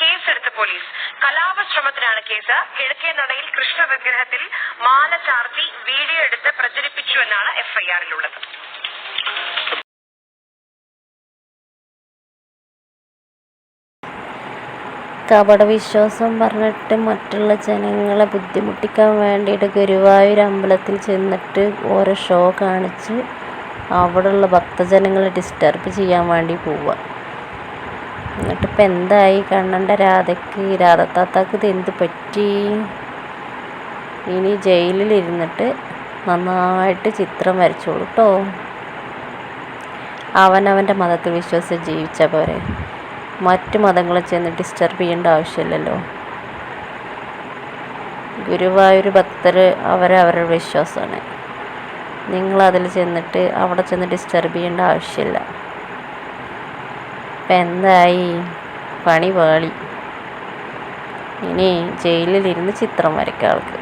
കേസെടുത്ത police. കലാപശ്രമത്തിനാണ് case. കിഴക്കേ നടയിൽ കൃഷ്ണ വിഗ്രഹത്തിൽ മാല ചാർത്തി വീഡിയോ എടുത്ത് പ്രചരിപ്പിച്ചുവെന്നാണ് എഫ്ഐആറിലുള്ളത്. കപട വിശ്വാസം പറഞ്ഞിട്ട് മറ്റുള്ള ജനങ്ങളെ ബുദ്ധിമുട്ടിക്കാൻ വേണ്ടിയിട്ട് ഗുരുവായൂർ അമ്പലത്തിൽ ചെന്നിട്ട് ഓരോ ഷോ കാണിച്ച് അവിടെയുള്ള ഭക്തജനങ്ങളെ ഡിസ്റ്റർബ് ചെയ്യാൻ വേണ്ടി പോവുക. എന്നിട്ടിപ്പോൾ എന്തായി? കണ്ണന്റെ രാധയ്ക്ക് രാധത്താത്താക്ക് ഇത് എന്ത് പറ്റി? ഇനി ജയിലിലിരുന്നിട്ട് നന്നായിട്ട് ചിത്രം വരച്ചോളൂ കേട്ടോ അവനവന്റെ മതത്തിൽ വിശ്വസിച്ച് ജീവിച്ച പോരെ. മറ്റു മതങ്ങളെ ചെന്ന് ഡിസ്റ്റർബ് ചെയ്യേണ്ട ആവശ്യമില്ലല്ലോ. ഗുരുവായൂർ ഭക്തർ അവരവരുടെ വിശ്വാസമാണ്. നിങ്ങളതിൽ ചെന്നിട്ട് അവിടെ ചെന്ന് ഡിസ്റ്റർബ് ചെയ്യേണ്ട ആവശ്യമില്ല. ഇപ്പം എന്തായി? പണി പാളി. ഇനി ജയിലിലിരുന്ന് ചിത്രം വരയ്ക്കാം ആൾക്ക്.